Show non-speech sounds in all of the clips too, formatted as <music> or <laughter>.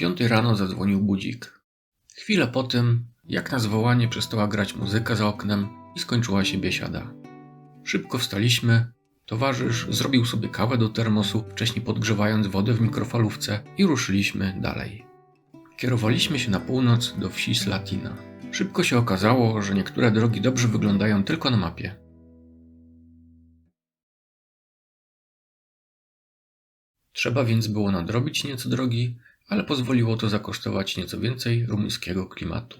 piątej rano zadzwonił budzik. Chwilę po tym, jak na zwołanie przestała grać muzyka za oknem i skończyła się biesiada. Szybko wstaliśmy, towarzysz zrobił sobie kawę do termosu, wcześniej podgrzewając wodę w mikrofalówce i ruszyliśmy dalej. Kierowaliśmy się na północ do wsi Slatina. Szybko się okazało, że niektóre drogi dobrze wyglądają tylko na mapie. Trzeba więc było nadrobić nieco drogi, ale pozwoliło to zakosztować nieco więcej rumuńskiego klimatu.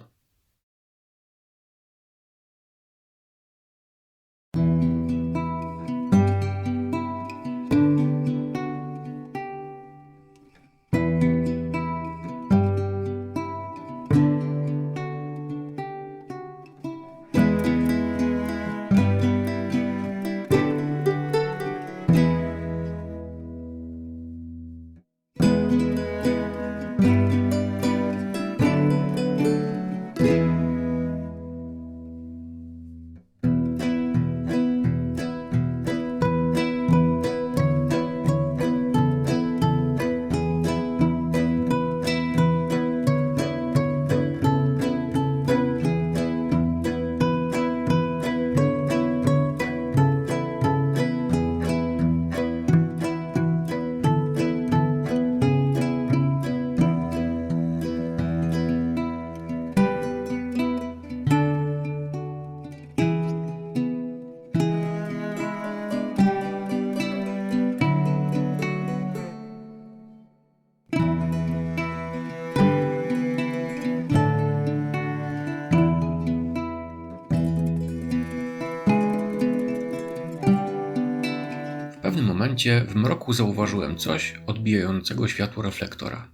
Momencie w mroku zauważyłem coś odbijającego światło reflektora.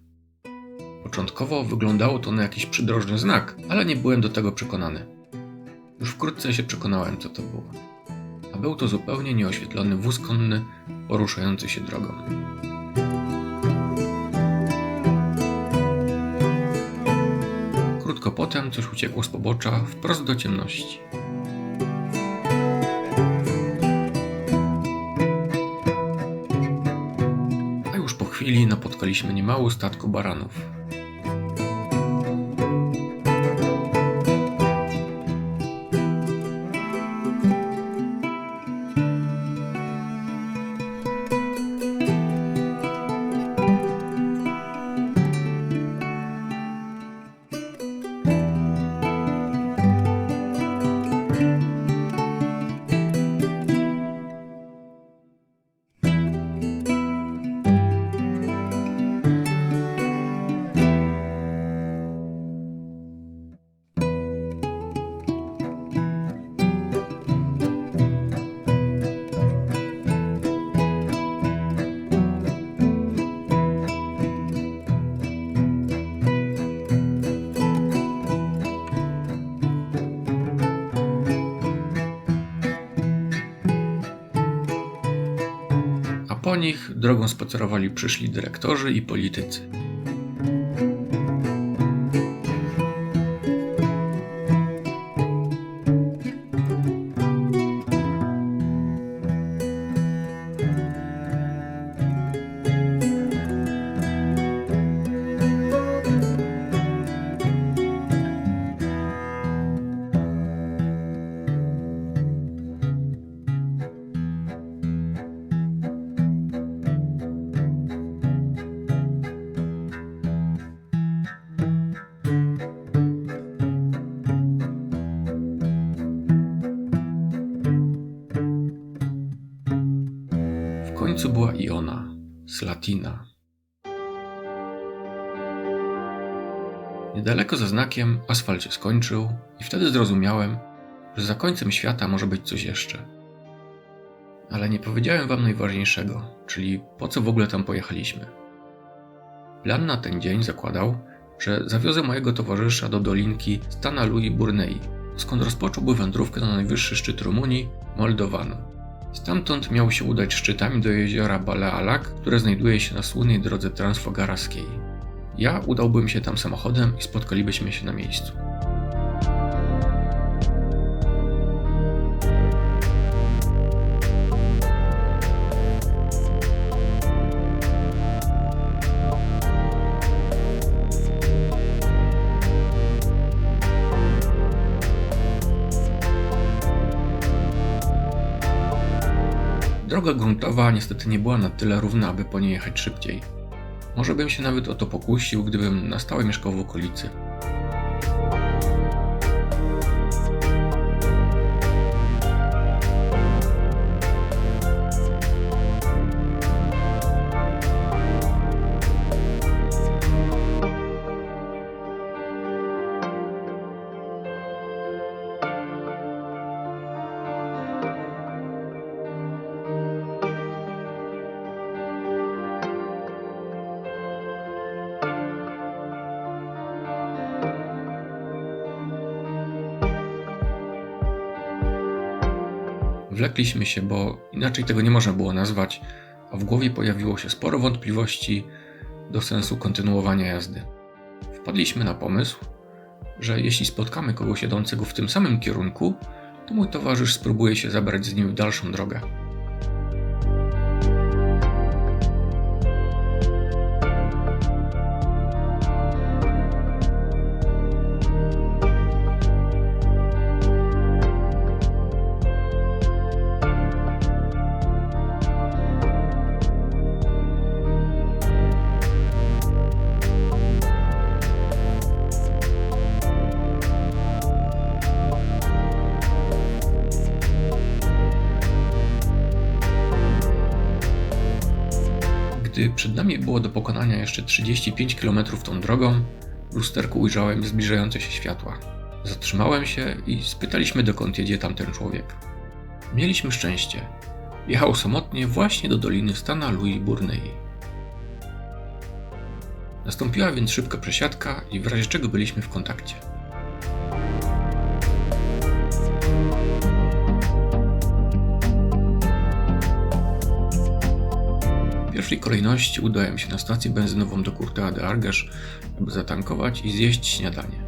Początkowo wyglądało to na jakiś przydrożny znak, ale nie byłem do tego przekonany. Już wkrótce się przekonałem, co to było. A był to zupełnie nieoświetlony wóz konny poruszający się drogą. Krótko potem coś uciekło z pobocza wprost do ciemności. Chwili napotkaliśmy niemało statku baranów. Drogą spacerowali przyszli dyrektorzy i politycy. Była i ona, Slatina. Niedaleko za znakiem asfalt się skończył i wtedy zrozumiałem, że za końcem świata może być coś jeszcze. Ale nie powiedziałem wam najważniejszego, czyli po co w ogóle tam pojechaliśmy. Plan na ten dzień zakładał, że zawiozę mojego towarzysza do dolinki Stana Lui Burnei, skąd rozpocząłby wędrówkę na najwyższy szczyt Rumunii, Moldowanu. Stamtąd miał się udać szczytami do jeziora Balealak, które znajduje się na słynnej drodze transfogarskiej. Ja udałbym się tam samochodem i spotkalibyśmy się na miejscu. Droga gruntowa niestety nie była na tyle równa, aby po niej jechać szybciej. Może bym się nawet o to pokusił, gdybym na stałe mieszkał w okolicy. Wlekliśmy się, bo inaczej tego nie można było nazwać, a w głowie pojawiło się sporo wątpliwości do sensu kontynuowania jazdy. Wpadliśmy na pomysł, że jeśli spotkamy kogoś jadącego w tym samym kierunku, to mój towarzysz spróbuje się zabrać z nim w dalszą drogę. Gdy przed nami było do pokonania jeszcze 35 km tą drogą, w lusterku ujrzałem zbliżające się światła. Zatrzymałem się i spytaliśmy, dokąd jedzie tamten człowiek. Mieliśmy szczęście. Jechał samotnie właśnie do doliny Stana Louis Burney. Nastąpiła więc szybka przesiadka i w razie czego byliśmy w kontakcie. Pierwszej kolejności udałem się na stację benzynową do Courtois de Arges, aby zatankować i zjeść śniadanie.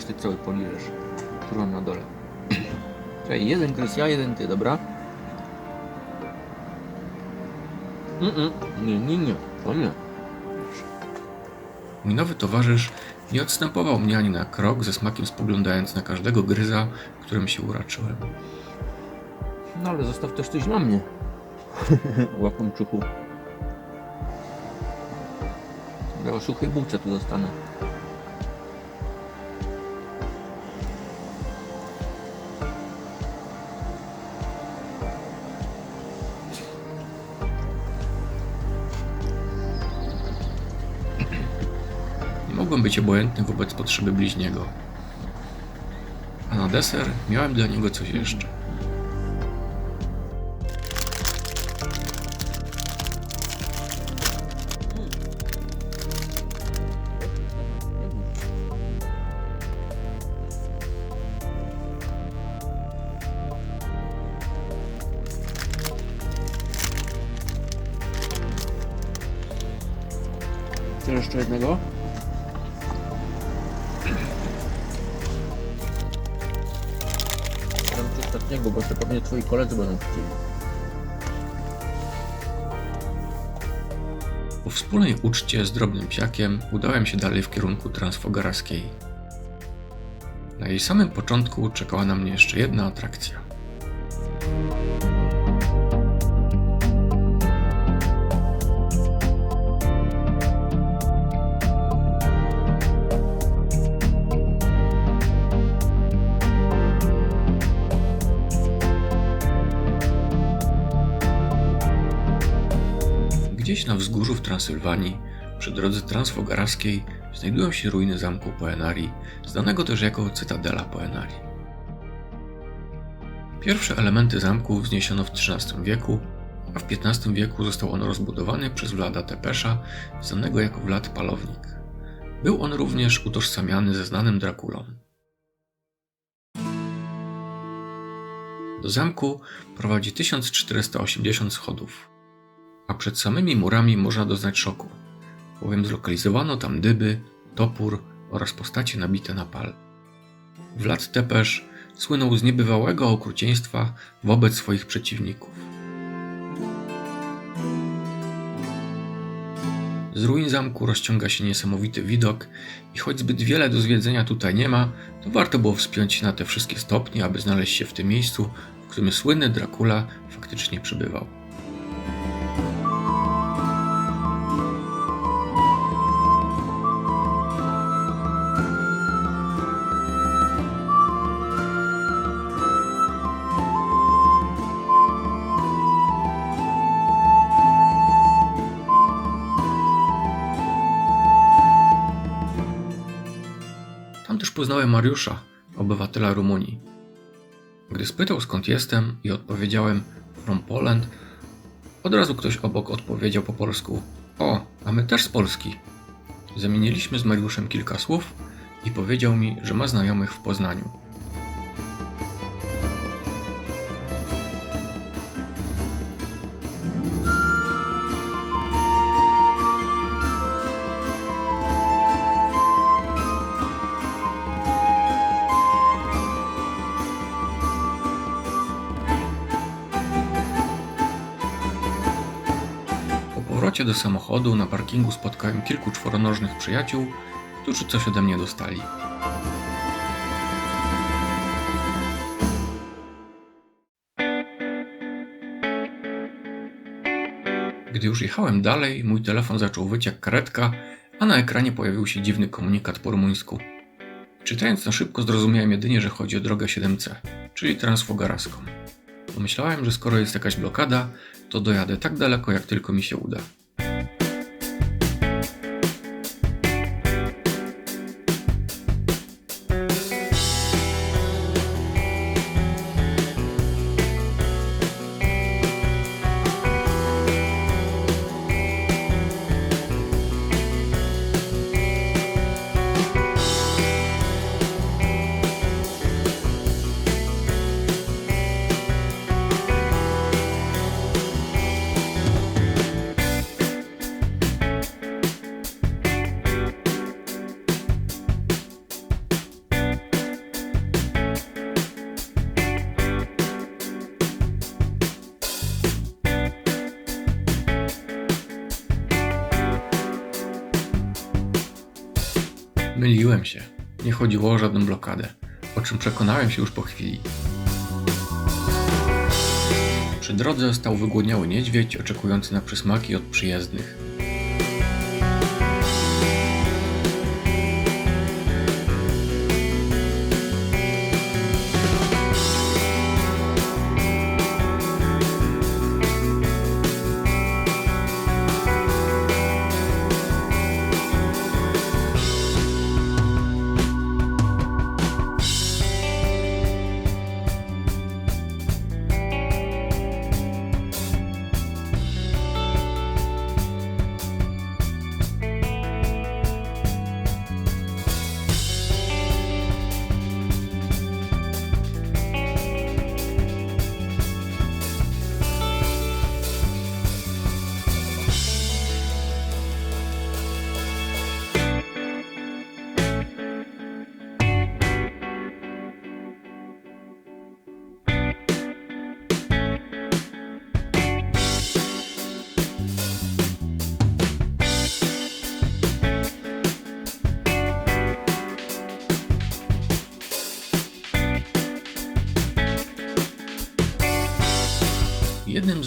Mi pasztet cały poliżesz. Który mam na dole. <clears throat> Czekaj, jeden gryz ja, jeden ty, dobra? Mm-mm. Nie, nie, nie. To nie. Mój nowy towarzysz nie odstępował mnie ani na krok, ze smakiem spoglądając na każdego gryza, którym się uraczyłem. No ale zostaw też coś na mnie. <laughs> Łakomczuchu. Ja o suchej bułce tu dostanę. być obojętny wobec potrzeby bliźniego. A na deser miałem dla niego coś jeszcze. Jeszcze jednego? Ostatniego, bo to pewnie twoi koledzy będą chcieli. Po wspólnej uczcie z drobnym psiakiem udałem się dalej w kierunku Transfogarskiej. Na jej samym początku czekała na mnie jeszcze jedna atrakcja. Transylwanii, przy drodze transfogarskiej, znajdują się ruiny zamku Poenari, znanego też jako Cytadela Poenari. Pierwsze elementy zamku wzniesiono w XIII wieku, a w XV wieku został on rozbudowany przez Vlada Tepesza, znanego jako Vlad Palownik. Był on również utożsamiany ze znanym Drakulą. Do zamku prowadzi 1480 schodów a przed samymi murami można doznać szoku, bowiem zlokalizowano tam dyby, topór oraz postacie nabite na pal. Vlad Tepesz słynął z niebywałego okrucieństwa wobec swoich przeciwników. Z ruin zamku rozciąga się niesamowity widok i choć zbyt wiele do zwiedzenia tutaj nie ma, to warto było wspiąć się na te wszystkie stopnie, aby znaleźć się w tym miejscu, w którym słynny Dracula faktycznie przebywał. Poznałem Mariusza, obywatela Rumunii. Gdy spytał skąd jestem i odpowiedziałem from Poland, od razu ktoś obok odpowiedział po polsku O, a my też z Polski. Zamieniliśmy z Mariuszem kilka słów i powiedział mi, że ma znajomych w Poznaniu. Powrocie do samochodu na parkingu spotkałem kilku czworonożnych przyjaciół, którzy coś ode mnie dostali. Gdy już jechałem dalej, mój telefon zaczął wyć jak karetka, a na ekranie pojawił się dziwny komunikat po rumuńsku. Czytając na szybko zrozumiałem jedynie, że chodzi o drogę 7C, czyli transfogaraską. Pomyślałem, że skoro jest jakaś blokada, to dojadę tak daleko, jak tylko mi się uda. Się. Nie chodziło o żadną blokadę, o czym przekonałem się już po chwili. Przy drodze stał wygłodniały niedźwiedź oczekujący na przysmaki od przyjezdnych.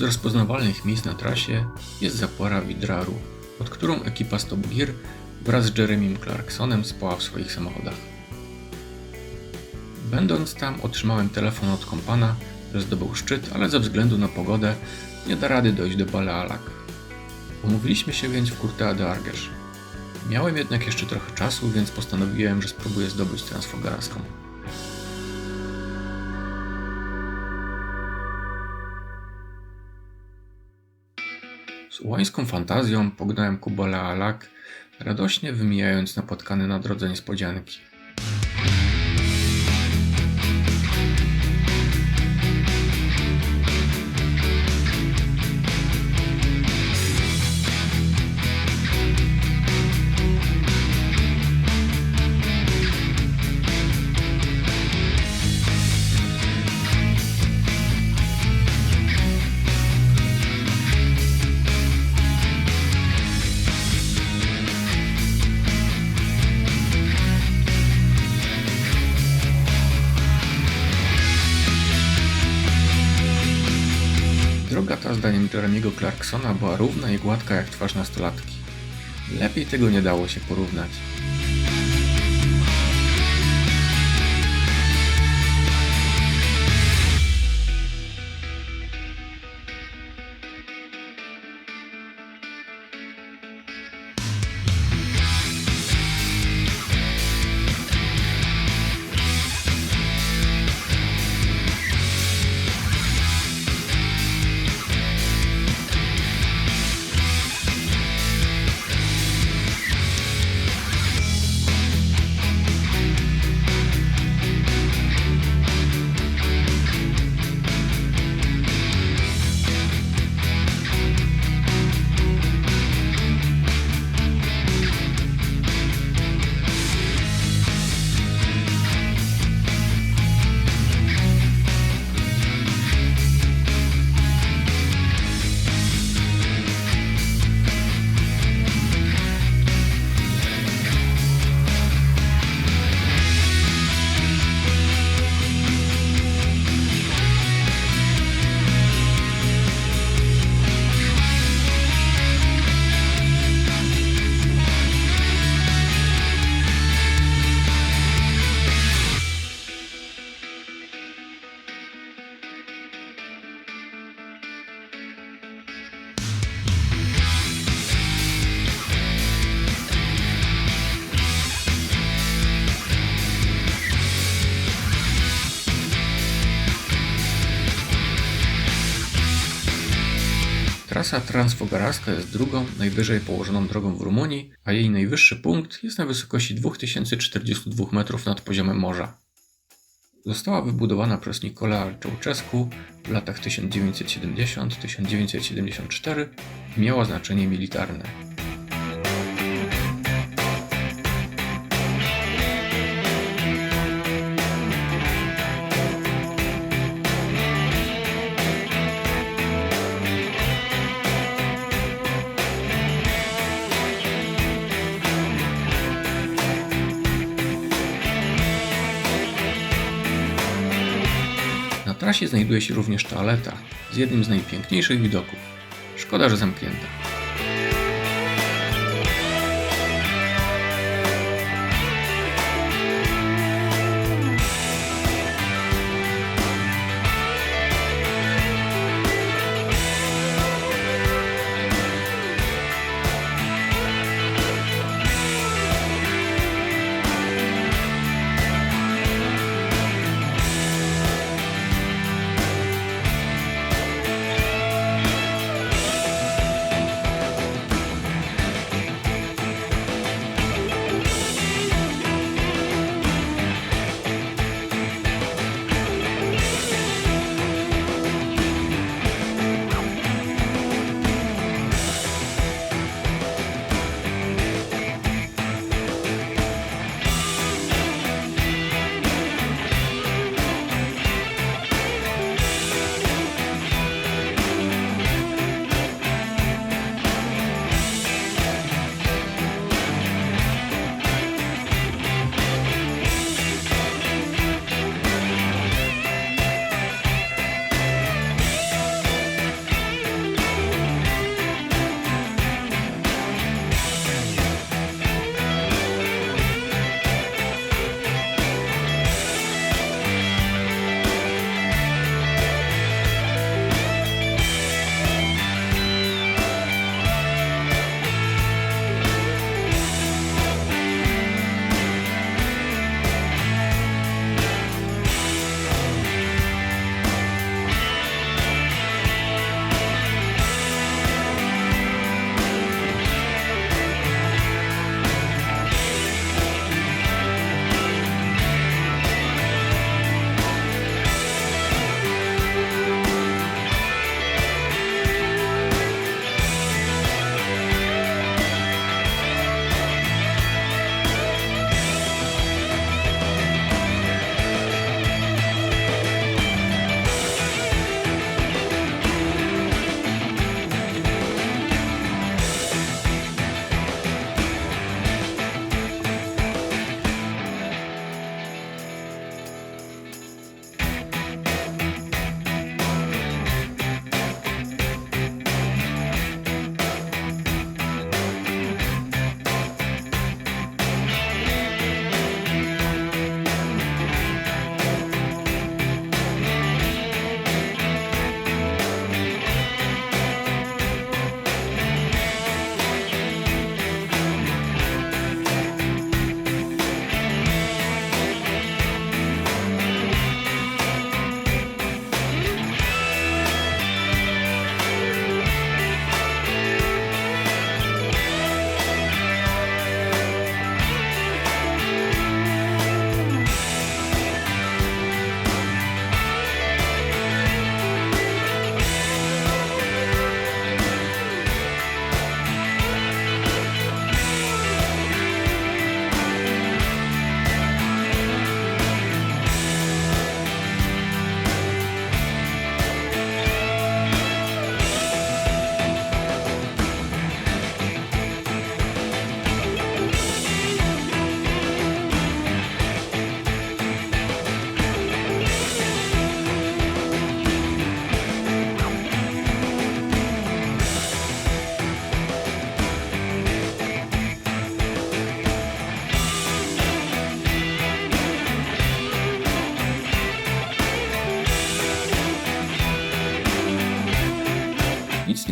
Rozpoznawalnych miejsc na trasie jest zapora Widraru, pod którą ekipa Stop Gear wraz z Jeremym Clarksonem spała w swoich samochodach. Będąc tam otrzymałem telefon od kompana, że zdobył szczyt, ale ze względu na pogodę nie da rady dojść do Balealak. Umówiliśmy się więc w Kurtea de Argesh. Miałem jednak jeszcze trochę czasu, więc postanowiłem, że spróbuję zdobyć Transfogaraską. Z ułańską fantazją pognałem ku Balealak, radośnie wymijając napotkane na drodze niespodzianki. Zdaniem Jeremiego Clarksona, była równa i gładka jak twarz nastolatki. Lepiej tego nie dało się porównać. Trasa Transfogaraska jest drugą, najwyżej położoną drogą w Rumunii, a jej najwyższy punkt jest na wysokości 2042 metrów nad poziomem morza. Została wybudowana przez Nicola Ceausescu w latach 1970-1974 i miała znaczenie militarne. Trasie znajduje się również toaleta z jednym z najpiękniejszych widoków. Szkoda, że zamknięta.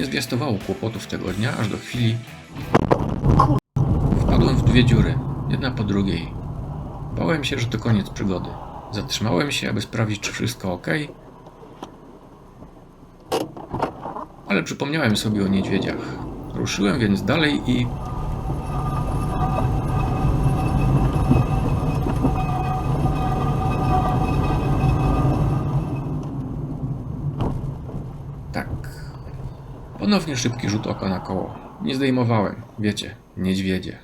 Nie zwiastowało kłopotów tego dnia, aż do chwili. Wpadłem w dwie dziury, jedna po drugiej. Bałem się, że to koniec przygody. Zatrzymałem się, aby sprawdzić, czy wszystko ok. Ale przypomniałem sobie o niedźwiedziach. Ruszyłem więc dalej i. Ponownie szybki rzut oka na koło. Nie zdejmowałem, wiecie, niedźwiedzie.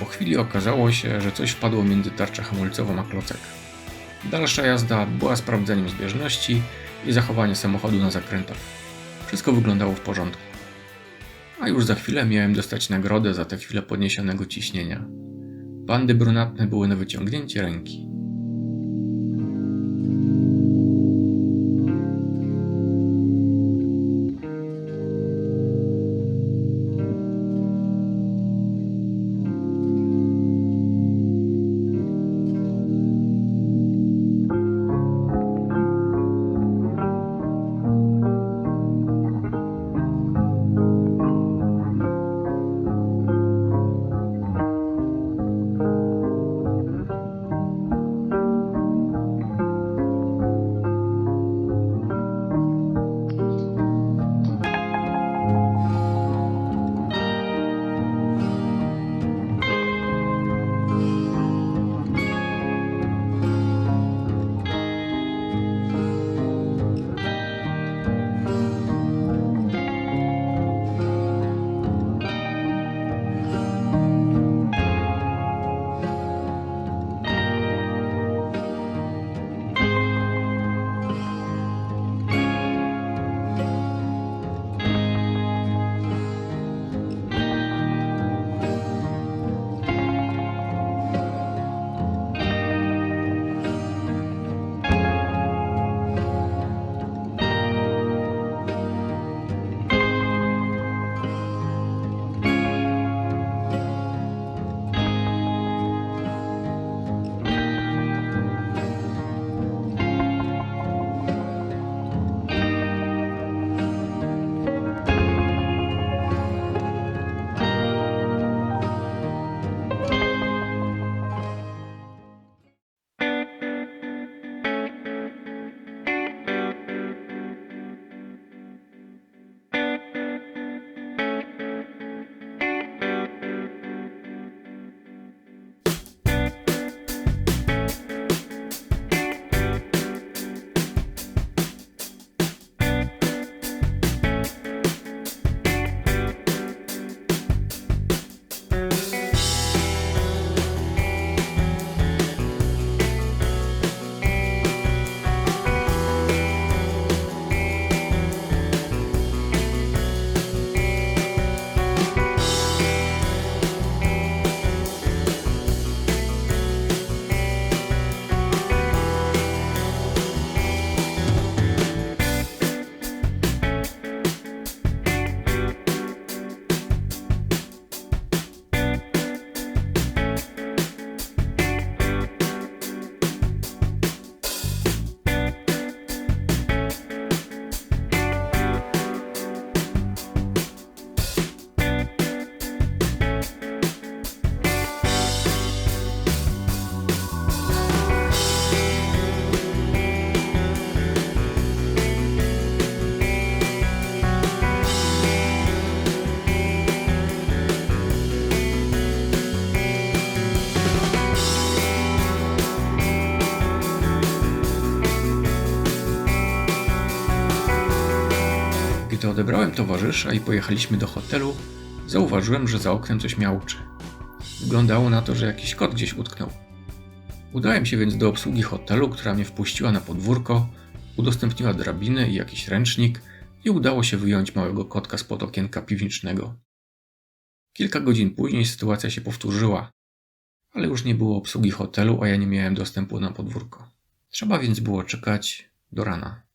Po chwili okazało się, że coś wpadło między tarczę hamulcową a klocek. Dalsza jazda była sprawdzeniem zbieżności i zachowanie samochodu na zakrętach. Wszystko wyglądało w porządku. A już za chwilę miałem dostać nagrodę za tę chwilę podniesionego ciśnienia. Bandy brunatne były na wyciągnięcie ręki. Odebrałem towarzysza i pojechaliśmy do hotelu, zauważyłem, że za oknem coś miauczy. Wyglądało na to, że jakiś kot gdzieś utknął. Udałem się więc do obsługi hotelu, która mnie wpuściła na podwórko, udostępniła drabinę i jakiś ręcznik i udało się wyjąć małego kotka spod okienka piwnicznego. Kilka godzin później sytuacja się powtórzyła, ale już nie było obsługi hotelu, a ja nie miałem dostępu na podwórko. Trzeba więc było czekać do rana.